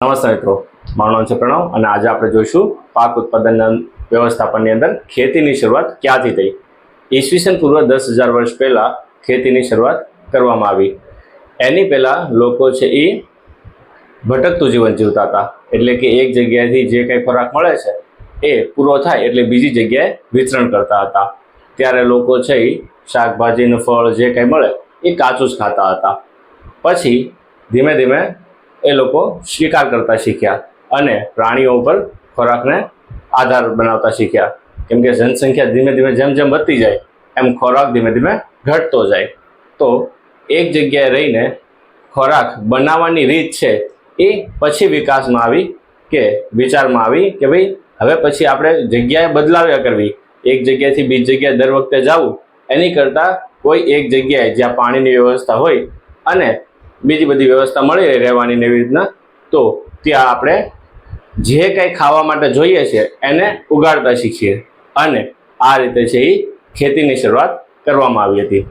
નમસ્તે મિત્રો. મારું નામ છે પ્રણવ અને આજે આપણે જોઈશું પાક ઉત્પાદન વ્યવસ્થાપનની અંદર ખેતીની શરૂઆત ક્યાંથી થઈ? ઈસવીસન પૂર્વ દસ હજાર વર્ષ પહેલાં ખેતીની શરૂઆત કરવામાં આવી. એની પહેલાં લોકો છે એ ભટકતું જીવન જીવતા હતા. એટલે કે એક જગ્યાએથી જે કંઈ ખોરાક મળે છે, એ પૂરો થાય એટલે બીજી જગ્યાએ વિતરણ કરતા હતા. ત્યારે લોકો છે એ શાકભાજીનું ફળ જે કંઈ મળે, એ કાચું જ ખાતા હતા. પછી ધીમે ધીમે એ લોકો શિકાર કરતા શીખ્યા અને પ્રાણીઓ ઉપર ખોરાકને આધાર બનાવતા શીખ્યા. કેમ કે જનસંખ્યા ધીમે ધીમે જેમ જેમ વધતી જાય, એમ ખોરાક ધીમે ધીમે ઘટતો જાય. તો એક જગ્યાએ રહીને ખોરાક બનાવવાની રીત છે એ પછી વિકાસમાં આવી કે વિચારમાં આવી કે ભાઈ હવે પછી આપણે જગ્યાએ બદલાવ્યા કરવી. એક જગ્યાએથી બીજી જગ્યાએ દર વખતે જવું. એની કરતાં કોઈ એક જગ્યાએ જ્યાં પાણીની વ્યવસ્થા હોય અને બીજી બધી વ્યવસ્થા મળી રહે રહેવાની એવી રીતના. તો ત્યાં આપણે જે કંઈ ખાવા માટે જોઈએ છે, એને ઉગાડતા શીખીએ. અને આ રીતે છે એ ખેતીની શરૂઆત કરવામાં આવી હતી.